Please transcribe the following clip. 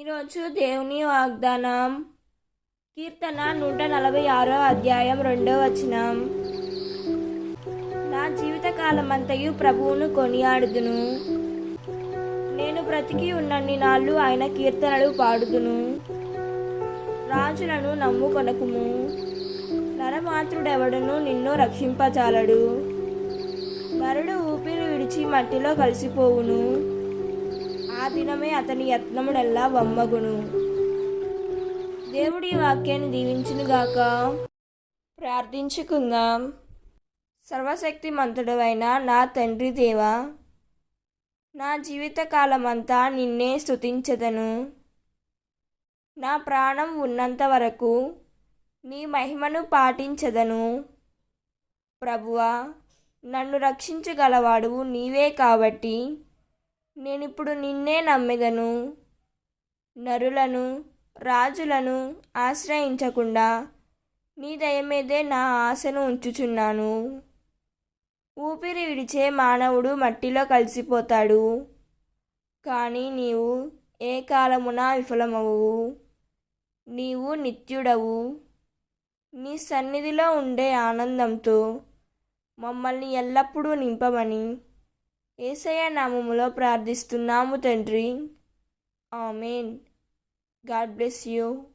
ఈరోజు దేవుని వాగ్దానం. కీర్తన నూట నలభై ఆరో అధ్యాయం రెండో వచనం. నా జీవితకాలమంతయు ప్రభువును కొనియాడుదును. నేను బ్రతికి ఉన్నన్ని నాళ్ళు ఆయన కీర్తనలు పాడుదును. రాజులను నమ్ముకొనకుము. నరమాత్రుడెవడును నిన్ను రక్షింపజాలడు. నరుడు ఊపిరి విడిచి మట్టిలో కలిసిపోవును. ఆ దినమే అతని యత్నముడల్లా వమ్మగును. దేవుడి వాక్యాన్ని దీవించునుగాక. ప్రార్థించుకుందాం. సర్వశక్తి మంతుడవైన నా తండ్రి దేవా నా జీవితకాలమంతా నిన్నే స్తుతించదను. నా ప్రాణం ఉన్నంత వరకు నీ మహిమను పాటించదను. ప్రభువా నన్ను రక్షించగలవాడు నీవే కాబట్టి నేనిప్పుడు నిన్నే నమ్మెదను నరులను రాజులను ఆశ్రయించకుండా నీ దయ మీదే నా ఆశను ఉంచుచున్నాను. ఊపిరి విడిచే మానవుడు మట్టిలో కలిసిపోతాడు. కానీ నీవు ఏ కాలమున విఫలమవు నీవు నిత్యుడవు. నీ సన్నిధిలో ఉండే ఆనందంతో మమ్మల్ని ఎల్లప్పుడూ నింపమని ఏసయ్య నామములో ప్రార్థిస్తున్నాము తండ్రి. ఆమెన్. God bless you.